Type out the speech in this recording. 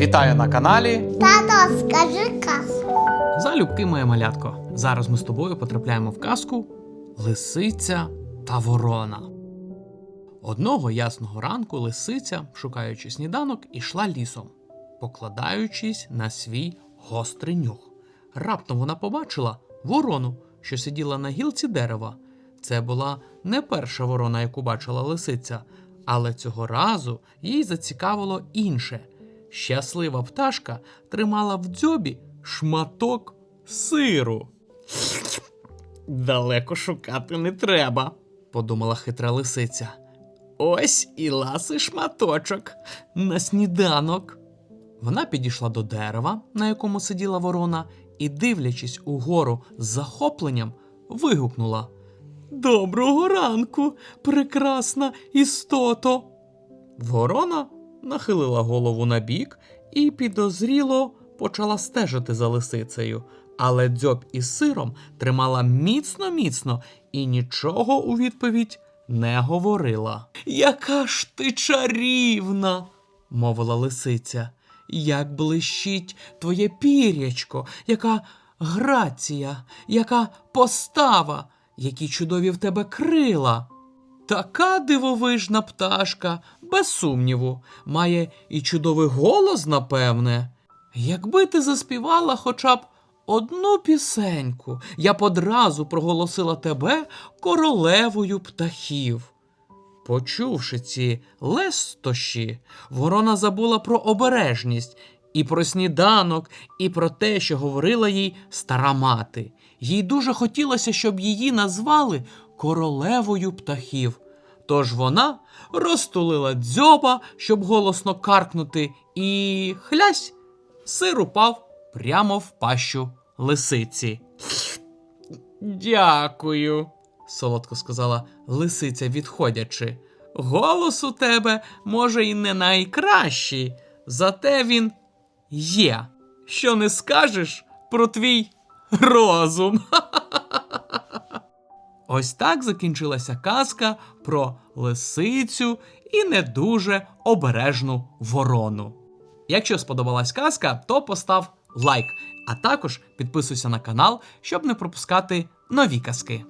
Вітаю на каналі. Тато, скажи казку. Залюбки моє малятко. Зараз ми з тобою потрапляємо в казку Лисиця та Ворона. Одного ясного ранку лисиця, шукаючи сніданок, ішла лісом, покладаючись на свій гострий нюх. Раптом вона побачила ворону, що сиділа на гілці дерева. Це була не перша ворона, яку бачила лисиця, але цього разу їй зацікавило інше. Щаслива пташка тримала в дзьобі шматок сиру. Далеко шукати не треба, подумала хитра лисиця. Ось і ласий шматочок на сніданок. Вона підійшла до дерева, на якому сиділа ворона, і, дивлячись угору з захопленням, вигукнула: Доброго ранку, прекрасна істото. Ворона нахилила голову на бік і підозріло почала стежити за лисицею, але дзьоб із сиром тримала міцно-міцно і нічого у відповідь не говорила. Яка ж ти чарівна, мовила лисиця. Як блищить твоє пірячко, яка грація, яка постава, які чудові в тебе крила. Така дивовижна пташка, без сумніву, має і чудовий голос, напевне. Якби ти заспівала хоча б одну пісеньку, я б одразу проголосила тебе королевою птахів. Почувши ці лестощі, ворона забула про обережність і про сніданок, і про те, що говорила їй стара мати. Їй дуже хотілося, щоб її назвали королевою птахів. Тож вона розтулила дзьоба, щоб голосно каркнути, і хлясь, сир упав прямо в пащу лисиці. Дякую, солодко сказала лисиця, відходячи. Голос у тебе, може, і не найкращий, зате він є. Що не скажеш про твій розум. Ось так закінчилася казка про лисицю і не дуже обережну ворону. Якщо сподобалась казка, то постав лайк, а також підписуйся на канал, щоб не пропускати нові казки.